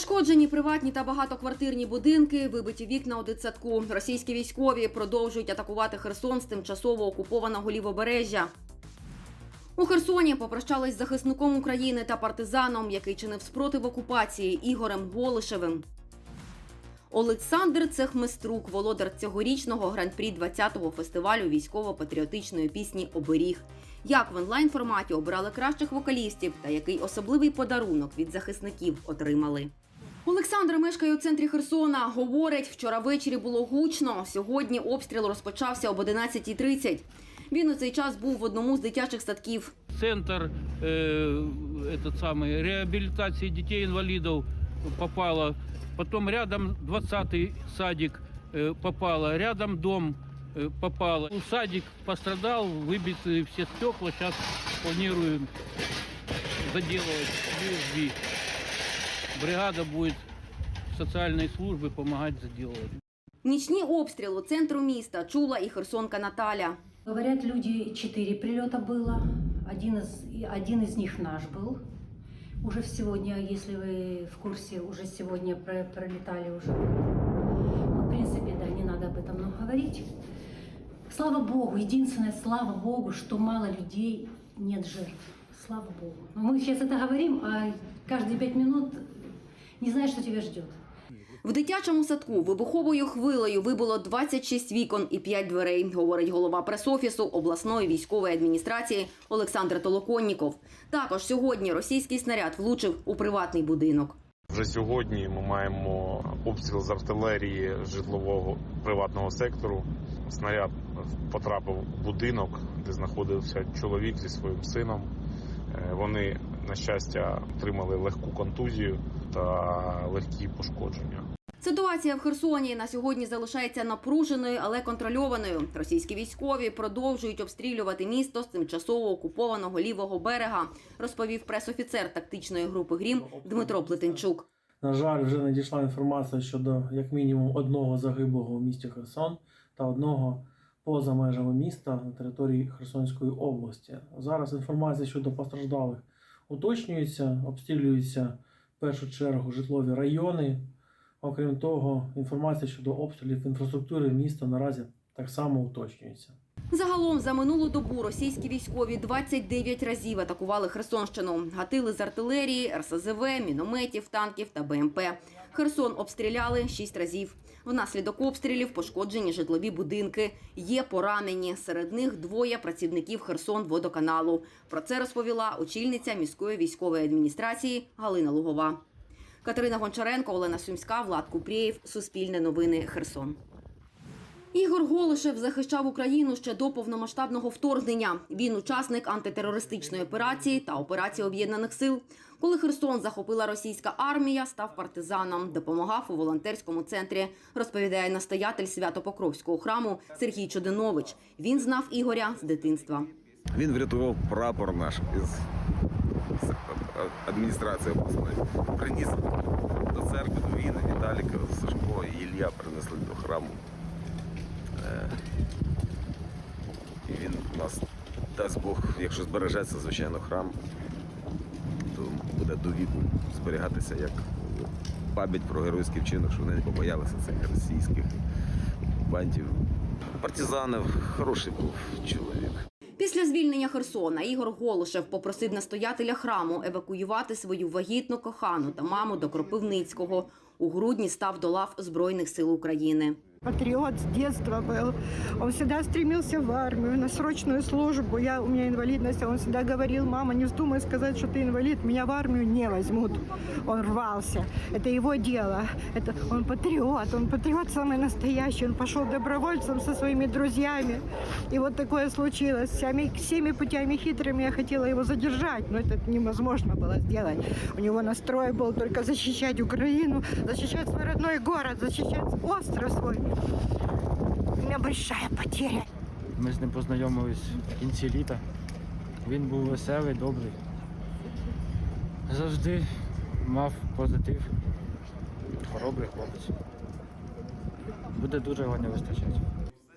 Пошкоджені приватні та багатоквартирні будинки, вибиті вікна у дитсадку. Російські військові продовжують атакувати Херсон з тимчасово окупованого лівобережжя. У Херсоні попрощались з захисником України та партизаном, який чинив спротив окупації Ігорем Голишевим. Олександр Цехместрук, володар цьогорічного гран-прі 20-го фестивалю військово-патріотичної пісні Оберіг. Як в онлайн форматі обирали кращих вокалістів та який особливий подарунок від захисників отримали. Олександр мешкає у центрі Херсона. Говорить, вчора ввечері було гучно. Сьогодні обстріл розпочався об 11.30. Він у цей час був в одному з дитячих садків. центр э, этот самый реабилитации детей инвалидов попало. Потом рядом 20-й садик э, попало, рядом дом э, попало. Ну, Садик пострадал, выбиты все стекла. Сейчас планируем заделывать USB. Бригада будет социальной службы помогать заделывать. Нічні обстріли центру міста чула і херсонка Наталя. Говорят, люди, четыре прилета было. Один из, и один из них наш был. Уже сегодня, если вы в курсе, уже сегодня про- пролетали уже. Ну, в принципе, да, не надо об этом много говорить. Слава Богу, единственное, слава Богу, что мало людей, нет жертв. Слава Богу. Но мы сейчас это говорим, а каждые пять минут не знаешь, что тебя ждет. В дитячому садку вибуховою хвилею вибуло 26 вікон і 5 дверей, говорить голова пресофісу обласної військової адміністрації Олександр Толоконніков. Також сьогодні російський снаряд влучив у приватний будинок. Вже сьогодні ми маємо обстріл з артилерії житлового приватного сектору. Снаряд потрапив в будинок, де знаходився чоловік зі своїм сином. Е, Вони, на щастя, отримали легку контузію та легкі пошкодження. Ситуація в Херсоні на сьогодні залишається напруженою, але контрольованою. Російські військові продовжують обстрілювати місто з тимчасово окупованого лівого берега, розповів пресофіцер тактичної групи Грім Дмитро Плетенчук. На жаль, вже надійшла інформація щодо як мінімум одного загиблого у місті Херсон та одного поза межами міста на території Херсонської області. Зараз інформація щодо постраждалих уточнюється, обстрілюються першу чергу житлові райони. Окрім того, інформація щодо обстрілів інфраструктури міста наразі так само уточнюється. Загалом за минулу добу російські військові 29 разів атакували Херсонщину. Гатили з артилерії, РСЗВ, мінометів, танків та БМП. Херсон обстріляли 6 разів. Внаслідок обстрілів пошкоджені житлові будинки. Є поранені. Серед них двоє працівників Херсон водоканалу. Про це розповіла очільниця міської військової адміністрації Галина Лугова. Катерина Гончаренко, Олена Сумська, Влад Купрієв. Суспільне новини. Херсон. Ігор Голишев захищав Україну ще до повномасштабного вторгнення. Він учасник антитерористичної операції та операції об'єднаних сил. Коли Херсон захопила російська армія, став партизаном, допомагав у волонтерському центрі. Розповідає настоятель Свято-Покровського храму Сергій Чудинович. Він знав Ігоря з дитинства. Він врятував прапор наш із адміністрації обласної. Приніс до церкви, війни Віталіка, Сашко і Ілля принесли до храму. І він нас, дасть Бог, якщо збережеться, звичайно, храм, то буде до віку зберігатися як пам'ять про геройський вчинок, що вони не побоялися цих російських окупантів. Партизанів хороший був чоловік. Після звільнення Херсона Ігор Голошев попросив настоятеля храму евакуювати свою вагітну кохану та маму до Кропивницького. У грудні став до лав Збройних сил України. Патриот с детства был. Он всегда стремился в армию, на срочную службу. Я, у меня инвалидность, а он всегда говорил, мама, не вздумай сказать, что ты инвалид, меня в армию не возьмут. Он рвался. Это его дело. Это, он патриот, он патриот самый настоящий. Он пошел добровольцем со своими друзьями. И вот такое случилось. Всеми, всеми путями хитрыми я хотела его задержать, но это невозможно было сделать. У него настрой был только защищать Украину, защищать свой родной город, защищать остров свой. У меня большая потеря. Ми з ним познайомились в кінці літа. Він був веселий, добрий. Завжди мав позитив. Хоробрий хлопець. Буде дуже його не вистачати.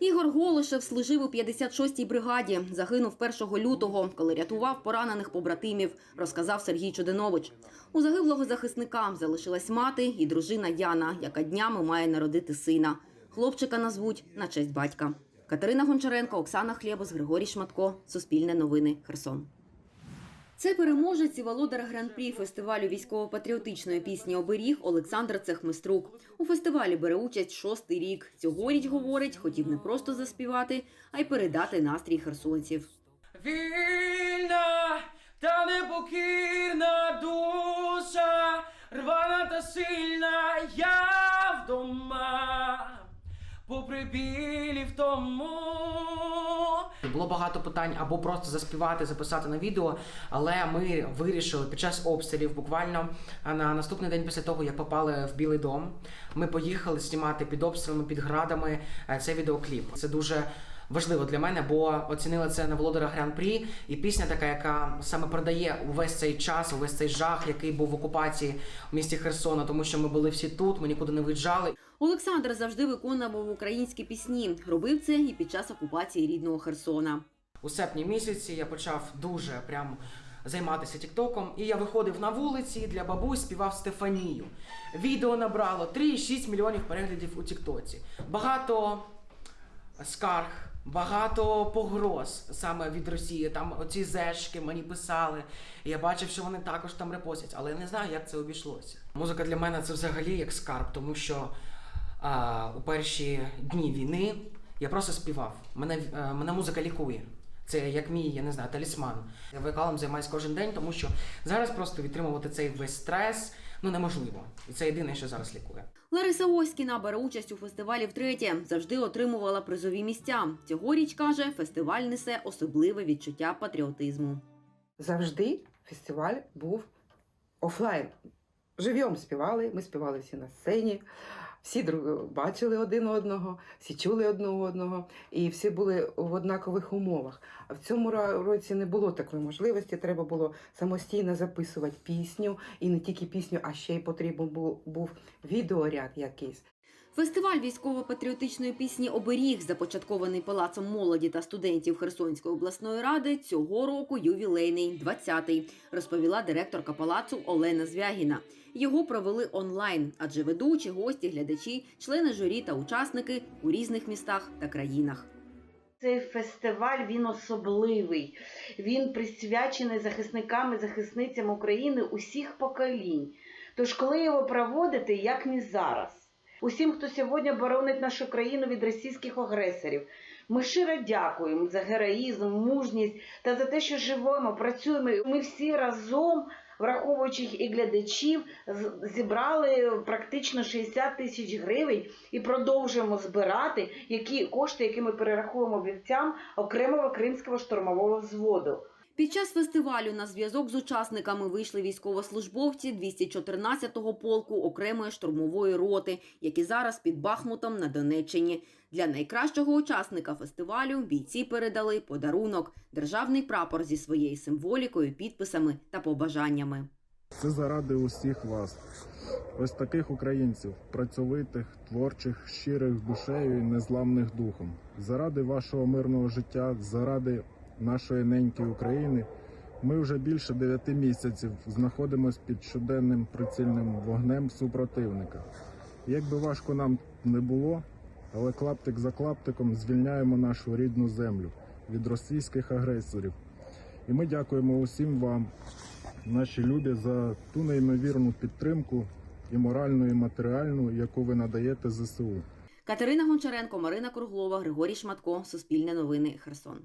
Ігор Голишев служив у 56-й бригаді. Загинув 1 лютого, коли рятував поранених побратимів, розказав Сергій Чудинович. У загиблого захисника залишилась мати і дружина Яна, яка днями має народити сина. Хлопчика назвуть на честь батька. Катерина Гончаренко, Оксана Хлєбус, Григорій Шматко. Суспільне новини. Херсон. Це переможець і володар гран-прі фестивалю військово-патріотичної пісні Оберіг Олександр Цехмиструк. У фестивалі бере участь шостий рік. Цьогоріч, говорить, хотів не просто заспівати, а й передати настрій херсонців. Вільна та непокірна душа, рвана та сильна попри білі в тому. Було багато питань або просто заспівати, записати на відео, але ми вирішили під час обстрілів, буквально на наступний день після того, як попали в Білий дом, ми поїхали знімати під обстрілами, під градами е, цей відеокліп. Це дуже важливо для мене, бо оцінили це на володаря гран-прі, і пісня така, яка саме передає увесь цей час, увесь цей жах, який був в окупації в місті Херсона, тому що ми були всі тут, ми нікуди не виїжджали. Олександр завжди виконував українські пісні. Робив це і під час окупації рідного Херсона. У серпні місяці я почав дуже прям займатися тіктоком, і я виходив на вулиці для бабусь, співав Стефанію. Відео набрало 3,6 мільйонів переглядів у Тіктоці. Багато скарг, багато погроз саме від Росії. Там оці зешки мені писали. Я бачив, що вони також там репостять, але я не знаю, як це обійшлося. Музика для мене це взагалі як скарб, тому що а, у перші дні війни я просто співав. Мене, е, мене музика лікує. Це як мій, я не знаю, талісман. Я вокалом займаюся кожен день, тому що зараз просто відтримувати цей весь стрес ну неможливо. І це єдине, що зараз лікує. Лариса Оськіна бере участь у фестивалі втретє. Завжди отримувала призові місця. Цьогоріч каже, фестиваль несе особливе відчуття патріотизму. завжди фестиваль був офлайн. Живьом співали, ми співали всі на сцені, всі бачили один одного, всі чули одного одного, і всі були в однакових умовах. А в цьому році не було такої можливості. Треба було самостійно записувати пісню, і не тільки пісню, а ще й потрібен був, відеоряд якийсь. Фестиваль військово-патріотичної пісні Оберіг, започаткований Палацом молоді та студентів Херсонської обласної ради, цього року ювілейний 20-й, розповіла директорка палацу Олена Звягіна. Його провели онлайн, адже ведучі, гості, глядачі, члени журі та учасники у різних містах та країнах. Цей фестиваль він особливий. Він присвячений захисникам і захисницям України усіх поколінь. Тож, коли його проводити, як не зараз, усім, хто сьогодні боронить нашу країну від російських агресорів, ми щиро дякуємо за героїзм, мужність та за те, що живемо, працюємо. Ми всі разом, враховуючи і глядачів, зібрали практично 60 тисяч гривень і продовжуємо збирати які кошти, які ми перераховуємо бійцям окремого кримського штурмового взводу. Під час фестивалю на зв'язок з учасниками вийшли військовослужбовці 214-го полку окремої штурмової роти, які зараз під Бахмутом на Донеччині. Для найкращого учасника фестивалю бійці передали подарунок державний прапор зі своєю символікою, підписами та побажаннями. Це заради усіх вас. Ось таких українців, працьовитих, творчих, щирих душею і незламних духом. Заради вашого мирного життя, заради нашої неньки України. Ми вже більше дев'яти місяців знаходимося під щоденним прицільним вогнем супротивника. Як би важко нам не було, але клаптик за клаптиком звільняємо нашу рідну землю від російських агресорів. І ми дякуємо усім вам, наші любі, за ту неймовірну підтримку і моральну, і матеріальну, яку ви надаєте ЗСУ. Катерина Гончаренко, Марина Круглова, Григорій Шматко. Суспільне новини. Херсон.